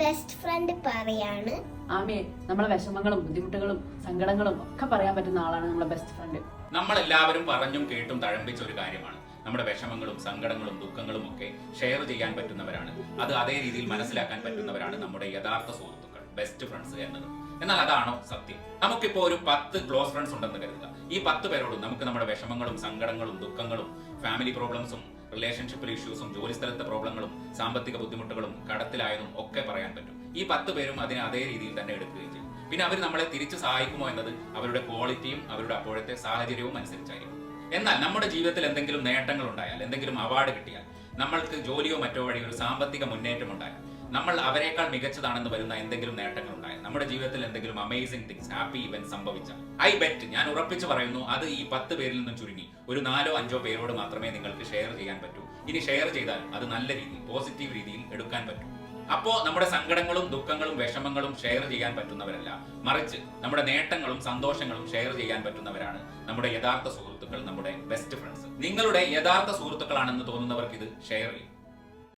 Best friend പറയാണ്. ആമയെ നമ്മളെ വിഷമങ്ങളും ബുദ്ധിമുട്ടുകളും സങ്കടങ്ങളും ഒക്കെ പറയാൻ പറ്റുന്ന ആളാണ് നമ്മളെ ബെസ്റ്റ് ഫ്രണ്ട് നമ്മളെല്ലാവരും പറഞ്ഞും കേട്ടും തഴമ്പിച്ച ഒരു കാര്യമാണ്. നമ്മുടെ വിഷമങ്ങളും സങ്കടങ്ങളും ദുഃഖങ്ങളും ഒക്കെ ഷെയർ ചെയ്യാൻ പറ്റുന്നവരാണ്. അത് അതേ രീതിയിൽ മനസ്സിലാക്കാൻ പറ്റുന്നവരാണ് നമ്മുടെ യഥാർത്ഥ സുഹൃത്തുക്കൾ ബെസ്റ്റ് ഫ്രണ്ട്സ് എന്നത്. എന്നാൽ അതാണോ സത്യം? നമുക്കിപ്പോ ഒരു പത്ത് ക്ലോസ് ഫ്രണ്ട്സ് ഉണ്ടെന്ന് കരുതുക. ഈ പത്ത് പേരോടും നമുക്ക് നമ്മുടെ വിഷമങ്ങളും സങ്കടങ്ങളും ദുഃഖങ്ങളും ഫാമിലി പ്രോബ്ലംസും റിലേഷൻഷിപ്പിൽ ഇഷ്യൂസും ജോലി സ്ഥലത്തെ പ്രോബ്ലങ്ങളും സാമ്പത്തിക ബുദ്ധിമുട്ടുകളും കടത്തിലായതും ഒക്കെ പറയാൻ പറ്റും. ഈ പത്ത് പേരും അതിനെ അതേ രീതിയിൽ തന്നെ എടുക്കുകയും ചെയ്യും. പിന്നെ അവർ നമ്മളെ തിരിച്ചു സഹായിക്കുമോ എന്നത് അവരുടെ ക്വാളിറ്റിയും അവരുടെ അപ്പോഴത്തെ സാഹചര്യവും അനുസരിച്ചായിരിക്കും. എന്നാൽ നമ്മുടെ ജീവിതത്തിൽ എന്തെങ്കിലും നേട്ടങ്ങൾ ഉണ്ടായാൽ എന്തെങ്കിലും അവാർഡ് കിട്ടിയാൽ നമ്മൾക്ക് ജോലിയോ മറ്റോ വഴി ഒരു സാമ്പത്തിക മുന്നേറ്റം ഉണ്ടായാൽ നമ്മൾ അവരെക്കാൾ മികച്ചതാണെന്ന് വരുന്ന എന്തെങ്കിലും നേട്ടങ്ങൾ ഉണ്ടായാൽ നമ്മുടെ ജീവിതത്തിൽ എന്തെങ്കിലും അമേസിംഗ് തിങ്സ് ഹാപ്പി ഇവന്റ് സംഭവിച്ച ഐ ബെറ്റ് ഞാൻ ഉറപ്പിച്ചു പറയുന്നു അത് ഈ പത്ത് പേരിൽ നിന്നും ചുരുങ്ങി. ഒരു നാലോ അഞ്ചോ പേരോട് മാത്രമേ നിങ്ങൾക്ക് ഷെയർ ചെയ്യാൻ പറ്റൂ. ഇനി ഷെയർ ചെയ്താൽ അത് നല്ല രീതിയിൽ പോസിറ്റീവ് രീതിയിൽ എടുക്കാൻ പറ്റൂ. അപ്പോ നമ്മുടെ സങ്കടങ്ങളും ദുഃഖങ്ങളും വിഷമങ്ങളും ഷെയർ ചെയ്യാൻ പറ്റുന്നവരല്ല. മറിച്ച് നമ്മുടെ നേട്ടങ്ങളും സന്തോഷങ്ങളും ഷെയർ ചെയ്യാൻ പറ്റുന്നവരാണ് നമ്മുടെ യഥാർത്ഥ സുഹൃത്തുക്കൾ നമ്മുടെ ബെസ്റ്റ് ഫ്രണ്ട്സ് നിങ്ങളുടെ യഥാർത്ഥ സുഹൃത്തുക്കളാണെന്ന് തോന്നുന്നവർക്ക് ഇത് ഷെയർ ചെയ്യും.